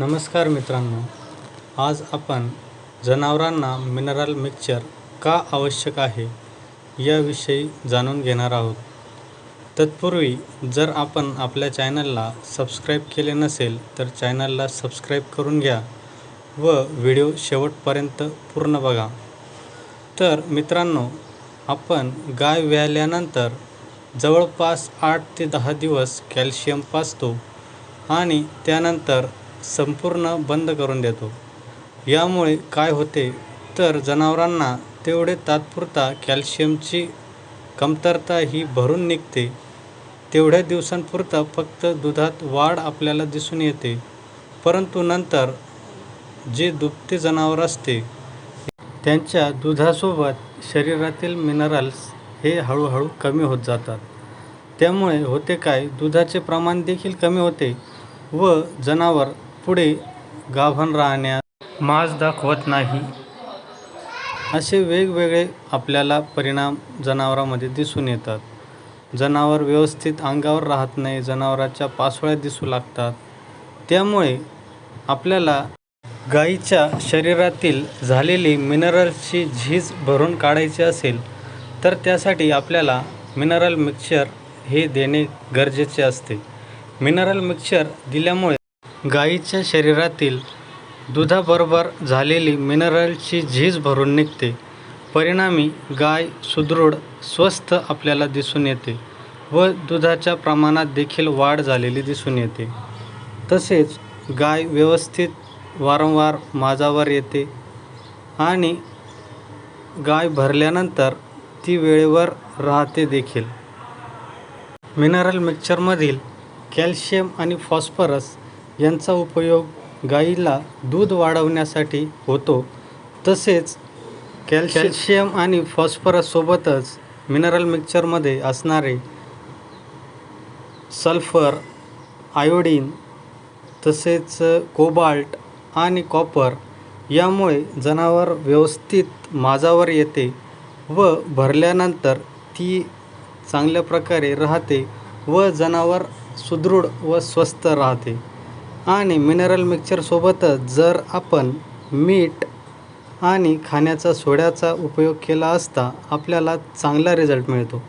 नमस्कार मित्रांनो आज आपण जनावरांना मिनरल मिक्सचर का आवश्यक आहे याविषयी जाणून घेणार आहोत. तत्पूर्वी जर आपण आपल्या चॅनलला सबस्क्राईब केले नसेल तर चॅनलला सबस्क्राईब करून घ्या व व्हिडिओ शेवटपर्यंत पूर्ण बघा. तर मित्रांनो आपण गाय व्याल्यानंतर जवळपास आठ ते दहा दिवस कॅल्शियम पाजतो आणि त्यानंतर संपूर्ण बंद करून देतो. यामुळे काय होते तर जनावरांना तेवढे तात्पुरता कॅल्शियमची कमतरता ही भरून निघते. तेवढ्या दिवसांपुरता फक्त दुधात वाढ आपल्याला दिसून येते. परंतु नंतर जे दुभते जनावर असते त्यांच्या दुधासोबत शरीरातील मिनरल्स हे हळूहळू कमी होत जातात. त्यामुळे होते काय दुधाचे प्रमाण देखील कमी होते व जनावर पुढे गाभण राहण्यास माज दाखवत नाही. असे वेगवेगळे आपल्याला परिणाम जनावरांमध्ये दिसून येतात. जनावर व्यवस्थित अंगावर राहत नाही जनावराच्या पासोळ्या दिसू लागतात. त्यामुळे आपल्याला गाईच्या शरीरातील झालेली मिनरल्सची झीज भरून काढायची असेल तर त्यासाठी आपल्याला मिनरल मिक्सचर हे देणे गरजेचे असते. मिनरल मिक्सचर दिल्यामुळे गाईच्या शरीरातील दुधाबरोबर झालेली मिनरलची झीज भरून निघते. परिणामी गाय सुदृढ स्वस्थ आपल्याला दिसून येते व दुधाच्या प्रमाणात देखील वाढ झालेली दिसून येते. तसेच गाय व्यवस्थित वारंवार माझावर येते आणि गाय भरल्यानंतर ती वेळेवर राहते देखील. मिनरल मिक्सरमधील कॅल्शियम आणि फॉस्फरस यांचा उपयोग गाईला दूध वाढवण्यासाठी होतो. तसेच कॅल्शियम आणि फॉस्फरससोबतच मिनरल मिक्सचरमध्ये असणारे सल्फर आयोडीन तसेच कोबाल्ट आणि कॉपर यामुळे जनावर व्यवस्थित माजावर येते व भरल्यानंतर ती चांगल्या प्रकारे राहते व जनावर सुदृढ व स्वस्थ राहते. आणि मिनरल मिक्सरसोबतच जर आपण मीठ आणि खाण्याचा सोड्याचा उपयोग केला असता आपल्याला चांगला रिझल्ट मिळतो.